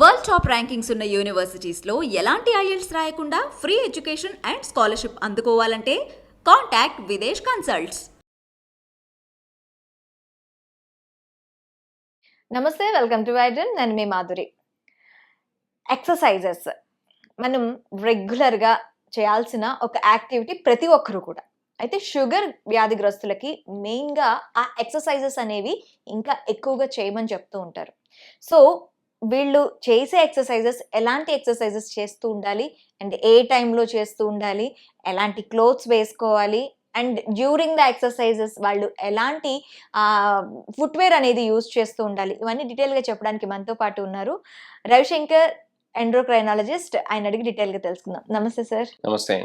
World top rankings ఉన్న యూనివర్సిటీస్లో ఎలాంటి IELTS రాయకుండా ఫ్రీ ఎడ్యుకేషన్ అండ్ స్కాలర్షిప్ అందుకోవాలంటే కాంటాక్ట్ విదేశ్ కన్సల్ట్స్. నమస్తే వెల్కమ్ టు వైడన్ నేను మీ మాధురి. ఎక్సర్సైజెస్. మనం రెగ్యులర్గా చేయాల్సిన ఒక యాక్టివిటీ ప్రతి ఒక్కరూ కూడా. అయితే షుగర్ వ్యాధిగ్రస్తులకి మెయిన్గా ఆ ఎక్సర్సైజెస్ అనేవి ఇంకా ఎక్కువగా చేయమని చెప్తూ ఉంటారు. సో వీళ్ళు చేసే ఎక్సర్సైజెస్ ఎలాంటి ఎక్సర్సైజెస్ చేస్తూ ఉండాలి? అండ్ ఏ టైంలో చేస్తూ ఉండాలి? ఎలాంటి క్లోత్స్ వేసుకోవాలి? అండ్ డ్యూరింగ్ ద ఎక్సర్సైజెస్ వాళ్ళు ఎలాంటి ఫుట్వేర్ అనేది యూజ్ చేస్తూ ఉండాలి? ఇవన్నీ డీటెయిల్గా చెప్పడానికి మనతో పాటు ఉన్నారు రవిశంకర్ ఎండ్రోక్రైనాలజిస్ట్. ఆయన అడిగి డీటెయిల్గా తెలుసుకుందాం. నమస్తే సార్. నమస్తే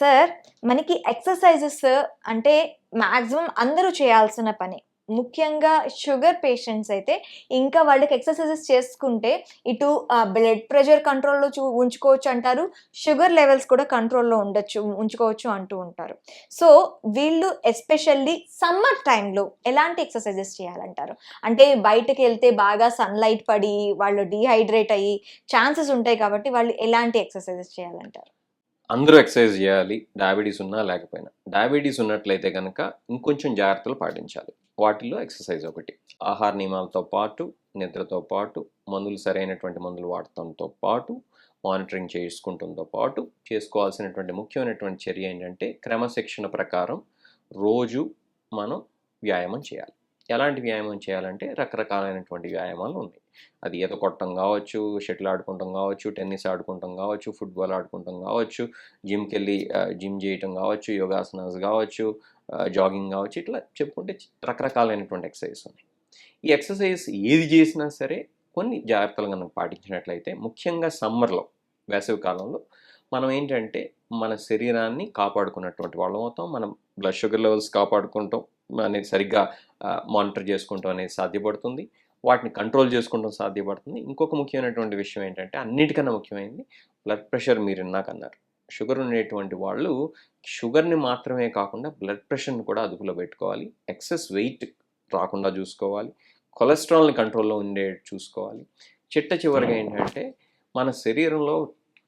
సార్ మనకి ఎక్సర్సైజెస్ అంటే మ్యాక్సిమం అందరూ చేయాల్సిన పని. ముఖ్యంగా షుగర్ పేషెంట్స్ అయితే ఇంకా వాళ్ళకి ఎక్సర్సైజెస్ చేసుకుంటే ఇటు బ్లడ్ ప్రెషర్ కంట్రోల్లో చూ ఉంచుకోవచ్చు అంటారు. షుగర్ లెవెల్స్ కూడా కంట్రోల్లో ఉండొచ్చు ఉంచుకోవచ్చు అంటూ ఉంటారు. సో వీళ్ళు ఎస్పెషల్లీ సమ్మర్ టైంలో ఎలాంటి ఎక్సర్సైజెస్ చేయాలంటారు? అంటే బయటకు వెళ్తే బాగా సన్లైట్ పడి వాళ్ళు డీహైడ్రేట్ అయ్యి ఛాన్సెస్ ఉంటాయి కాబట్టి వాళ్ళు ఎలాంటి ఎక్సర్సైజెస్ చేయాలంటారు? అందరూ ఎక్సర్సైజ్ చేయాలి. డయాబెటీస్ ఉన్నా లేకపోయినా. డయాబెటీస్ ఉన్నట్లయితే కనుక ఇంకొంచెం జాగ్రత్తలు పాటించాలి. వాటిల్లో ఎక్సర్సైజ్ ఒకటి. ఆహార నియమాలతో పాటు నిద్రతో పాటు మందులు సరైనటువంటి మందులు వాడటంతో పాటు మానిటరింగ్ చేసుకుంటుంతో పాటు చేసుకోవాల్సినటువంటి ముఖ్యమైనటువంటి చర్య ఏంటంటే క్రమశిక్షణ ప్రకారం రోజు మనం వ్యాయామం చేయాలి. ఎలాంటి వ్యాయామం చేయాలంటే రకరకాలైనటువంటి వ్యాయామాలు ఉన్నాయి. అది ఈత కొట్టడం కావచ్చు షటిల్ ఆడుకుంటాం కావచ్చు టెన్నిస్ ఆడుకుంటాం కావచ్చు ఫుట్బాల్ ఆడుకుంటాం కావచ్చు జిమ్కి వెళ్ళి జిమ్ చేయటం కావచ్చు యోగాసనాస్ కావచ్చు జాగింగ్ కావచ్చు ఇట్లా చెప్పుకుంటే రకరకాలైనటువంటి ఎక్సర్సైజ్ ఉన్నాయి. ఈ ఎక్సర్సైజ్ ఏది చేసినా సరే కొన్ని జాగ్రత్తలు కనుక పాటించినట్లయితే ముఖ్యంగా సమ్మర్లో వేసవి కాలంలో మనం ఏంటంటే మన శరీరాన్ని కాపాడుకున్నటువంటి వాళ్ళం అవుతాం మనం బ్లడ్ షుగర్ లెవెల్స్ కాపాడుకుంటాం అనేది సరిగ్గా మానిటర్ చేసుకుంటాం అనేది సాధ్యపడుతుంది. వాటిని కంట్రోల్ చేసుకుంటాం సాధ్యపడుతుంది. ఇంకొక ముఖ్యమైనటువంటి విషయం ఏంటంటే అన్నిటికన్నా ముఖ్యమైనది బ్లడ్ ప్రెషర్ మీరు ఇందాక అన్నారు. షుగర్ ఉండేటువంటి వాళ్ళు షుగర్ని మాత్రమే కాకుండా బ్లడ్ ప్రెషర్ని కూడా అదుపులో పెట్టుకోవాలి. ఎక్సెస్ వెయిట్ రాకుండా చూసుకోవాలి. కొలెస్ట్రాల్ని కంట్రోల్లో ఉండే చూసుకోవాలి. చిట్ట చివరిగా ఏంటంటే మన శరీరంలో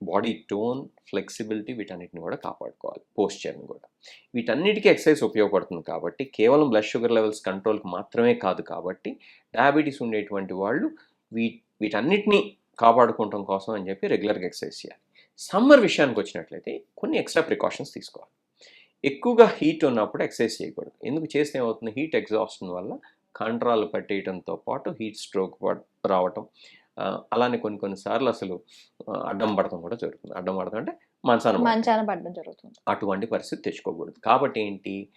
బాడీ టోన్ ఫ్లెక్సిబిలిటీ వీటన్నిటిని కూడా కాపాడుకోవాలి. పోస్చర్ని కూడా. వీటన్నిటికీ ఎక్సర్సైజ్ ఉపయోగపడుతుంది కాబట్టి కేవలం బ్లడ్ షుగర్ లెవెల్స్ కంట్రోల్కి మాత్రమే కాదు కాబట్టి డయాబెటీస్ ఉండేటువంటి వాళ్ళు వీ వీటన్నిటిని కాపాడుకోవటం కోసం అని చెప్పి రెగ్యులర్గా ఎక్సర్సైజ్ చేయాలి. సమ్మర్ విషయానికి వచ్చినట్లయితే కొన్ని ఎక్స్ట్రా ప్రికాషన్స్ తీసుకోవాలి. ఎక్కువగా హీట్ ఉన్నప్పుడు ఎక్సర్సైజ్ చేయకూడదు. ఎందుకు చేస్తే ఏమవుతుంది? హీట్ ఎగ్జాస్షన్ వల్ల కండరాలు పట్టేయడంతో పాటు హీట్ స్ట్రోక్ రావటం అలానే కొన్ని కొన్నిసార్లు అసలు అడ్డం పడటం కూడా జరుగుతుంది. అడ్డం పడటం అంటే మంచాన మంచాన పడడం జరుగుతుంది. అటువంటి పరిస్థితి తెచ్చుకోకూడదు. కాబట్టి ఏంటి?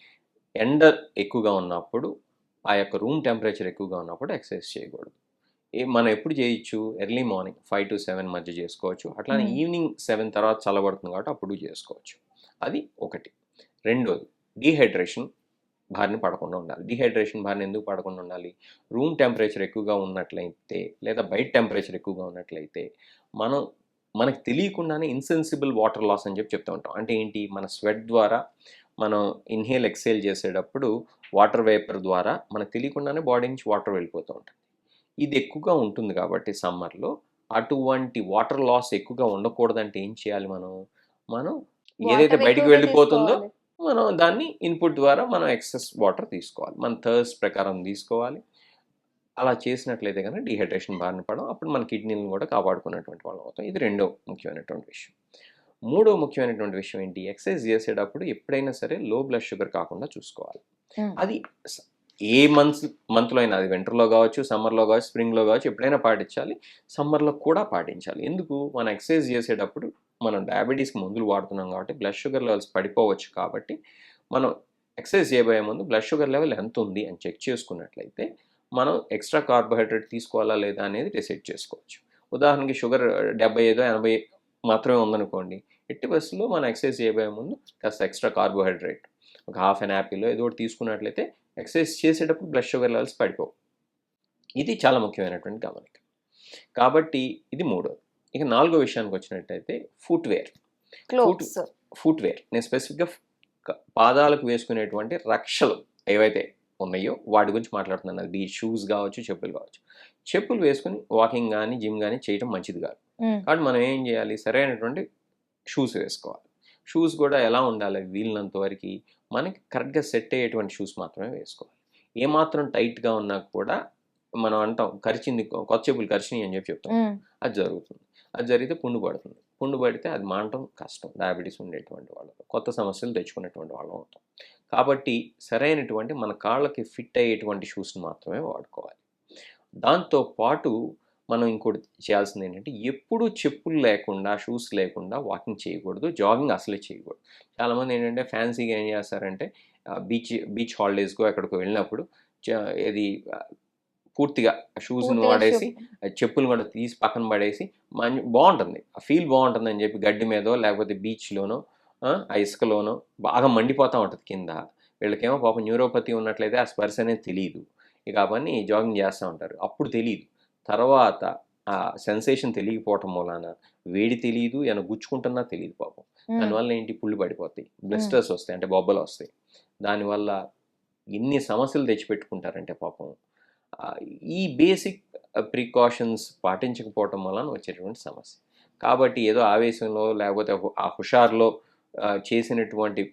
ఎండ ఎక్కువగా ఉన్నప్పుడు ఆ యొక్క రూమ్ టెంపరేచర్ ఎక్కువగా ఉన్నప్పుడు ఎక్సర్సైజ్ చేయకూడదు. ఏ మనం ఎప్పుడు చేయొచ్చు? Early morning five to seven మధ్య చేసుకోవచ్చు. అట్లానే. ఈవినింగ్ సెవెన్ తర్వాత చల్లబడుతుంది కాబట్టి అప్పుడు చేసుకోవచ్చు. అది ఒకటి. రెండోది డీహైడ్రేషన్ బారిన పడకుండా ఉండాలి. డీహైడ్రేషన్ బారిన ఎందుకు పడకుండా ఉండాలి? రూమ్ టెంపరేచర్ ఎక్కువగా ఉన్నట్లయితే లేదా బయట టెంపరేచర్ ఎక్కువగా ఉన్నట్లయితే మనం మనకు తెలియకుండానే ఇన్సెన్సిబుల్ వాటర్ లాస్ అని చెప్పి చెప్తూ ఉంటాం. అంటే ఏంటి? మన స్వెట్ ద్వారా మనం ఇన్హేల్ ఎక్సేల్ చేసేటప్పుడు వాటర్ వేపర్ ద్వారా మనకు తెలియకుండానే బాడీ నుంచి వాటర్ వెళ్ళిపోతూ ఉంటుంది. ఇది ఎక్కువగా ఉంటుంది కాబట్టి సమ్మర్లో అటువంటి వాటర్ లాస్ ఎక్కువగా ఉండకూడదంటే ఏం చేయాలి మనం? మనం ఏదైతే బయటికి వెళ్ళిపోతుందో. మనం దాన్ని ఇన్పుట్ ద్వారా మనం ఎక్సెస్ వాటర్ తీసుకోవాలి. మన థర్స్ ప్రకారం తీసుకోవాలి. అలా చేసినట్లయితే కనుక డీహైడ్రేషన్ బారిన పడడం అప్పుడు మన కిడ్నీలను కూడా కాపాడుకున్నటువంటి వాళ్ళం అవుతాం. ఇది రెండో ముఖ్యమైనటువంటి విషయం. మూడో ముఖ్యమైనటువంటి విషయం ఏంటి? ఎక్సర్సైజ్ చేసేటప్పుడు ఎప్పుడైనా సరే లో బ్లడ్ షుగర్ కాకుండా చూసుకోవాలి. అది ఏ మంత్స్ మంత్లో అయినా అది వింటర్లో కావచ్చు సమ్మర్లో కావచ్చు స్ప్రింగ్లో కావచ్చు ఎప్పుడైనా పాటించాలి. సమ్మర్లో కూడా పాటించాలి. ఎందుకు? మనం ఎక్సర్సైజ్ చేసేటప్పుడు మనం డయాబెటీస్కి మందులు వాడుతున్నాం కాబట్టి బ్లడ్ షుగర్ లెవెల్స్ పడిపోవచ్చు కాబట్టి మనం ఎక్సర్సైజ్ చేయబోయే ముందు బ్లడ్ షుగర్ లెవెల్ ఎంత ఉంది అని చెక్ చేసుకున్నట్లయితే మనం ఎక్స్ట్రా కార్బోహైడ్రేట్ తీసుకోవాలా లేదా అనేది డిసైడ్ చేసుకోవచ్చు. ఉదాహరణకి షుగర్ డెబ్బై ఐదో ఎనభై మాత్రమే ఉందనుకోండి ఎట్టి బస్సులో మనం ఎక్సర్సైజ్ చేయబోయే ముందు కాస్త ఎక్స్ట్రా కార్బోహైడ్రేట్ ఒక హాఫ్ అన్ యాపిల్ ఏదో ఒకటి తీసుకున్నట్లయితే ఎక్సర్సైజ్ చేసేటప్పుడు బ్లడ్ షుగర్ లెవెల్స్ పడిపోవు. ఇది చాలా ముఖ్యమైనటువంటి గమనిక. కాబట్టి ఇది మూడోది. ఇక నాలుగో విషయానికి వచ్చినట్టయితే ఫుట్వేర్ ఫుట్వేర్ నేను స్పెసిఫిక్గా పాదాలకు వేసుకునేటువంటి రక్షలు ఏవైతే ఉన్నాయో వాటి గురించి మాట్లాడుతున్నాను. అది షూస్ కావచ్చు చెప్పులు కావచ్చు. చెప్పులు వేసుకుని వాకింగ్ కానీ జిమ్ కానీ చేయడం మంచిది కాదు. కాబట్టి మనం ఏం చేయాలి? సరైనటువంటి షూస్ వేసుకోవాలి. షూస్ కూడా ఎలా ఉండాలి? వీలినంత వరకు మనకి కరెక్ట్గా సెట్ అయ్యేటువంటి షూస్ మాత్రమే వేసుకోవాలి. ఏమాత్రం టైట్గా ఉన్నా కూడా మనం అంటాం కరిచింది కొత్త చెప్పులు కరిచినాయి అని చెప్పి చెప్తాం. అది జరుగుతుంది. అది జరిగితే పుండు పడుతుంది. పుండు పడితే అది మానటం కష్టం. డయాబెటీస్ ఉండేటువంటి వాళ్ళు. కొత్త సమస్యలు తెచ్చుకునేటువంటి వాళ్ళం అవుతాం. కాబట్టి సరైనటువంటి మన కాళ్ళకి ఫిట్ అయ్యేటువంటి షూస్ని మాత్రమే వాడుకోవాలి. దాంతో పాటు మనం ఇంకోటి చేయాల్సింది ఏంటంటే ఎప్పుడూ చెప్పులు లేకుండా షూస్ లేకుండా వాకింగ్ చేయకూడదు. జాగింగ్ అసలే చేయకూడదు. చాలామంది ఏంటంటే ఫ్యాన్సీగా ఏం చేస్తారంటే బీచ్ బీచ్ హాలిడేస్కో ఎక్కడికో వెళ్ళినప్పుడు ఇది పూర్తిగా షూస్ని పూర్తిగా వాడేసి చెప్పు. చెప్పులు కూడా తీసి పక్కన పడేసి మంచి బాగుంటుంది. ఆ ఫీల్ బాగుంటుంది అని చెప్పి గడ్డి మీదో లేకపోతే బీచ్లోనో ఆ ఇసుకలోనో బాగా మండిపోతూ ఉంటుంది కింద. వీళ్ళకేమో పాపం న్యూరోపతి ఉన్నట్లయితే ఆ స్పర్శ అనేది తెలియదు ఇక అవన్నీ జాగింగ్ చేస్తూ ఉంటారు. అప్పుడు తెలియదు తర్వాత ఆ సెన్సేషన్ తెలియకపోవటం మూలాన వేడి తెలియదు ఏమైనా గుచ్చుకుంటున్నా తెలియదు పాపం. దానివల్ల ఏంటి? పుళ్ళు పడిపోతాయి. బ్లిస్టర్స్ వస్తాయి. అంటే బొబ్బలు వస్తాయి. దానివల్ల ఎన్ని సమస్యలు తెచ్చిపెట్టుకుంటారంటే పాపం ఈ బేసిక్ ప్రికాషన్స్ పాటించకపోవటం వలన వచ్చేటువంటి సమస్య. కాబట్టి ఏదో ఆవేశంలో లేకపోతే ఆ హుషారులో చేసినటువంటి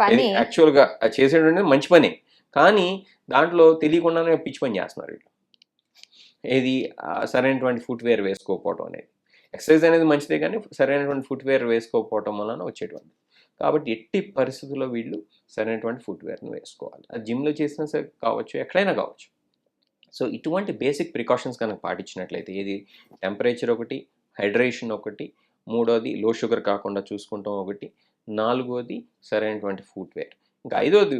పని యాక్చువల్గా చేసేటువంటి మంచి పని. కానీ దాంట్లో తెలియకుండానే పిచ్చి పని చేస్తున్నారు వీళ్ళు. ఏది సరైనటువంటి ఫుట్వేర్ వేసుకోకపోవడం అనేది. ఎక్సర్సైజ్ అనేది మంచిదే కానీ సరైనటువంటి ఫుట్వేర్ వేసుకోకపోవటం వలన వచ్చేటువంటి కాబట్టి ఎట్టి పరిస్థితుల్లో వీళ్ళు సరైనటువంటి ఫుట్వేర్ని వేసుకోవాలి. అది జిమ్లో చేసినా సరే కావచ్చు ఎక్కడైనా కావచ్చు. సో ఇటువంటి బేసిక్ ప్రికాషన్స్ కనుక పాటించినట్లయితే ఇది టెంపరేచర్ ఒకటి హైడ్రేషన్ ఒకటి మూడోది లో షుగర్ కాకుండా చూసుకుంటాం ఒకటి నాలుగోది సరైనటువంటి ఫుట్వేర్ ఇంకా ఐదోది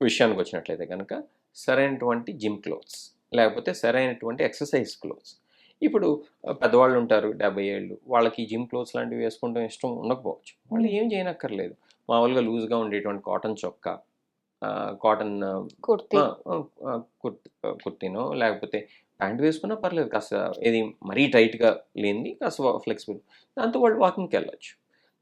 విషయానికి వచ్చినట్లయితే కనుక సరైనటువంటి జిమ్ క్లోత్స్ లేకపోతే సరైనటువంటి ఎక్సర్సైజ్ క్లోత్స్. ఇప్పుడు పెద్దవాళ్ళు ఉంటారు డెబ్బై ఏళ్ళు వాళ్ళకి జిమ్ క్లోత్స్ లాంటివి వేసుకుంటాం ఇష్టం ఉండకపోవచ్చు. వాళ్ళు ఏం చేయనక్కర్లేదు. మామూలుగా లూజ్గా ఉండేటువంటి కాటన్ చొక్కా కాటన్ కుర్తి. కుర్తీనో లేకపోతే ప్యాంట్ వేసుకున్నా పర్లేదు కాస్త ఏది మరీ టైట్గా లేనిది కాస్త ఫ్లెక్సిబుల్. దాంతో వాళ్ళు వాకింగ్కి వెళ్ళొచ్చు.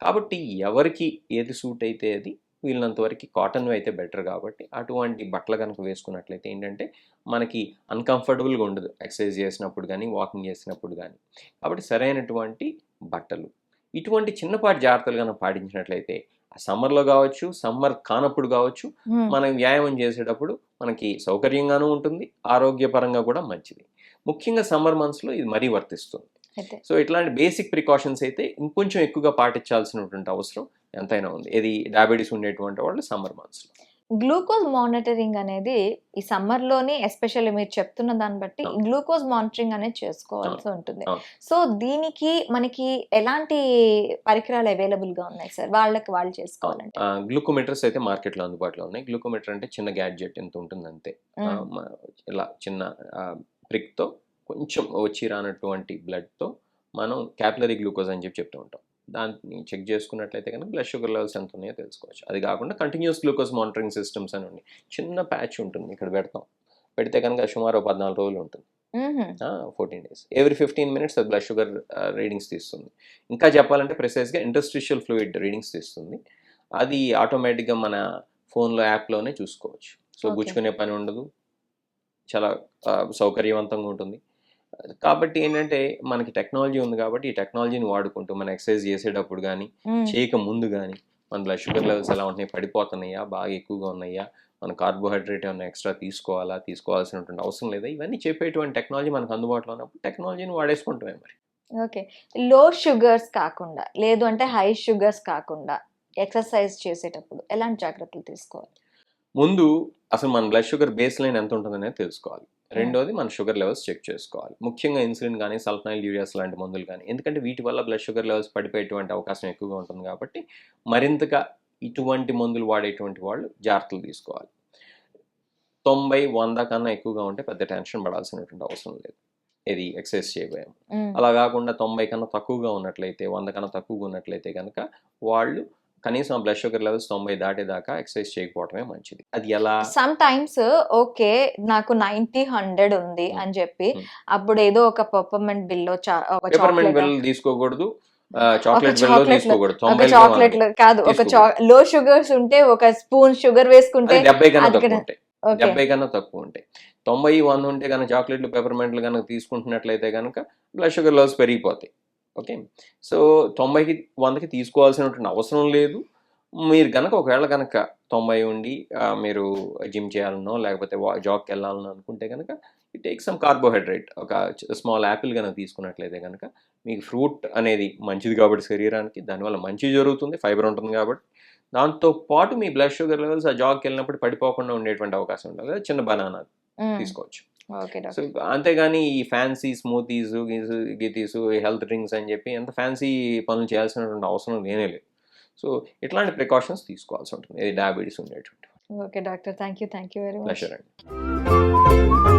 కాబట్టి ఎవరికి ఏది సూట్ అయితే అది వీళ్ళంత వరకు కాటన్ అయితే బెటర్ కాబట్టి అటువంటి బట్టలు కనుక వేసుకున్నట్లయితే ఏంటంటే మనకి అన్కంఫర్టబుల్గా ఉండదు. ఎక్సర్సైజ్ చేసినప్పుడు కానీ వాకింగ్ చేసినప్పుడు కానీ కాబట్టి సరైనటువంటి బట్టలు. ఇటువంటి చిన్నపాటి జాగ్రత్తలు కనుక పాటించినట్లయితే సమ్మర్లో కావచ్చు సమ్మర్ కానప్పుడు కావచ్చు మనం వ్యాయామం చేసేటప్పుడు మనకి సౌకర్యంగానూ ఉంటుంది ఆరోగ్యపరంగా కూడా మంచిది. ముఖ్యంగా సమ్మర్ మంత్స్లో ఇది మరీ వర్తిస్తుంది. సో ఇట్లాంటి బేసిక్ ప్రికాషన్స్ అయితే ఇంకొంచెం ఎక్కువగా పాటించాల్సినటువంటి అవసరం ఎంతైనా ఉంది. ఇది డయాబెటీస్ ఉండేటువంటి వాళ్ళు సమ్మర్ మంత్స్లో. గ్లూకోజ్ మానిటరింగ్ అనేది ఈ సమ్మర్లోని ఎస్పెషల్లీ మీరు చెప్తున్న దాన్ని బట్టి. గ్లూకోజ్ మానిటరింగ్ అనేది చేసుకోవాల్సి ఉంటుంది. సో దీనికి మనకి ఎలాంటి పరికరాలు అవైలబుల్గా ఉన్నాయి సార్? వాళ్ళకి వాళ్ళు చేసుకోవాలంటే. గ్లూకోమీటర్స్ అయితే మార్కెట్లో అందుబాటులో ఉన్నాయి. గ్లూకోమీటర్ అంటే చిన్న గ్యాడ్జెట్ ఎంత ఉంటుంది అంతే ఇలా చిన్న ప్రిక్తో కొంచెం వచ్చి రానటువంటి బ్లడ్తో మనం క్యాపిలరీ గ్లూకోజ్ అని చెప్పి చెప్తూ ఉంటాం. దాన్ని చెక్ చేసుకున్నట్లయితే కనుక బ్లడ్ షుగర్ లెవెల్స్ ఎంత ఉన్నాయో తెలుసుకోవచ్చు. అది కాకుండా కంటిన్యూస్ గ్లూకోజ్ మానిటరింగ్ సిస్టమ్స్ అని ఉన్నాయి చిన్న ప్యాచ్ ఉంటుంది ఇక్కడ పెడతాం. పెడితే కనుక సుమారు పద్నాలుగు రోజులు ఉంటుంది. Fourteen days every fifteen minutes అది బ్లడ్ షుగర్ రీడింగ్స్ తీస్తుంది. ఇంకా చెప్పాలంటే ప్రిసైజ్గా ఇంటర్స్టిషియల్ ఫ్లూయిడ్ రీడింగ్స్ తీస్తుంది. అది ఆటోమేటిక్గా మన ఫోన్లో యాప్లోనే చూసుకోవచ్చు. సో. గుచ్చుకునే పని ఉండదు. చాలా సౌకర్యవంతంగా ఉంటుంది. కాబట్టి ఏంటంటే మనకి టెక్నాలజీ ఉంది కాబట్టి ఈ టెక్నాలజీని వాడుకుంటూ మనం ఎక్సర్సైజ్ చేసేటప్పుడు కానీ. చేయక ముందు కానీ మన బ్లడ్ షుగర్ లెవెల్స్ ఎలా ఉంటున్నాయి పడిపోతున్నాయా బాగా ఎక్కువగా ఉన్నాయా మన కార్బోహైడ్రేట్ ఏమైనా ఎక్స్ట్రా తీసుకోవాలా తీసుకోవాల్సినటువంటి అవసరం లేదా ఇవన్నీ చెప్పేటువంటి టెక్నాలజీ మనకు అందుబాటులో ఉన్నప్పుడు టెక్నాలజీని వాడేసుకుంటామే మరి. ఓకే. లో షుగర్స్ కాకుండా లేదు అంటే హై షుగర్స్ కాకుండా ఎక్సర్సైజ్ చేసేటప్పుడు ఎలాంటి జాగ్రత్తలు తీసుకోవాలి? ముందు అసలు మన బ్లడ్ షుగర్ బేస్ లైన్ ఎంత ఉంటుందనేది తెలుసుకోవాలి. రెండోది మన షుగర్ లెవెల్స్ చెక్ చేసుకోవాలి. ముఖ్యంగా ఇన్సులిన్ కానీ సల్ఫనైల్ యూరియాస్ లాంటి మందులు కానీ ఎందుకంటే వీటి వల్ల బ్లడ్ షుగర్ లెవెల్స్ పడిపోయేటువంటి అవకాశం ఎక్కువగా ఉంటుంది కాబట్టి మరింతగా ఇటువంటి మందులు వాడేటువంటి వాళ్ళు జాగ్రత్తలు తీసుకోవాలి. తొంభై వంద కన్నా ఎక్కువగా ఉంటే పెద్ద టెన్షన్ పడాల్సినటువంటి అవసరం లేదు. ఇది ఎక్సర్సైజ్ చేయబోయాము. అలా కాకుండా తొంభై కన్నా తక్కువగా ఉన్నట్లయితే వంద కన్నా తక్కువగా ఉన్నట్లయితే కనుక వాళ్ళు కనీసం ఆ బ్లడ్ షుగర్ లెవెల్స్ తొంభై దాటేదాకా ఎక్సర్సైజ్ చేయకపోవడమే మంచిది. అది ఎలా? సమ్ టైమ్స్ ఓకే నాకు నైన్టీ హండ్రెడ్ ఉంది. అని చెప్పి. అప్పుడు ఏదో ఒక పర్పమెంట్ బిల్లో పెపర్మెంట్ బిల్ తీసుకోకూడదు. చాక్లెట్ తీసుకోకూడదు. చాక్లెట్ కాదు ఒక. లో షుగర్స్ ఉంటే ఒక స్పూన్ షుగర్ వేసుకుంటే డెబ్బై కన్నా తక్కువ ఉంటాయి. డెబ్బై కన్నా తక్కువ ఉంటాయి. తొంభై వంద ఉంటే కనుక చాక్లెట్లు పెపర్మెంట్లు కనుక తీసుకుంటున్నట్లయితే కనుక బ్లడ్ షుగర్ లెవెల్స్ పెరిగిపోతాయి. ఓకే? సో తొంభైకి వందకి తీసుకోవాల్సినటువంటి అవసరం లేదు. మీరు కనుక ఒకవేళ కనుక తొంభై ఉండి మీరు జిమ్ చేయాలనో లేకపోతే జాబ్కి వెళ్ళాలనో అనుకుంటే కనుక ఇట్ టేక్ సమ్ కార్బోహైడ్రేట్ ఒక స్మాల్ యాపిల్ కనుక తీసుకున్నట్లయితే కనుక మీకు ఫ్రూట్ అనేది మంచిది కాబట్టి శరీరానికి దానివల్ల మంచి జరుగుతుంది ఫైబర్ ఉంటుంది కాబట్టి. దాంతో పాటు మీ బ్లడ్ షుగర్ లెవెల్స్ ఆ జాబ్కి వెళ్ళినప్పుడు పడిపోకుండా ఉండేటువంటి అవకాశం ఉంటుంది చిన్న బనానా తీసుకోవచ్చు. సో అంతేగాని ఈ ఫ్యాన్సీ స్మూతీస్ గీతీస్ హెల్త్ డ్రింక్స్ అని చెప్పి ఎంత ఫ్యాన్సీ పనులు చేయాల్సినటువంటి అవసరం లేనే లేదు. సో ఇట్లాంటి ప్రికాషన్స్ తీసుకోవాల్సి ఉంటుంది. ఇది డయాబెటీస్ ఉండేటువంటి okay doctor. Thank you thank you very much. అండి.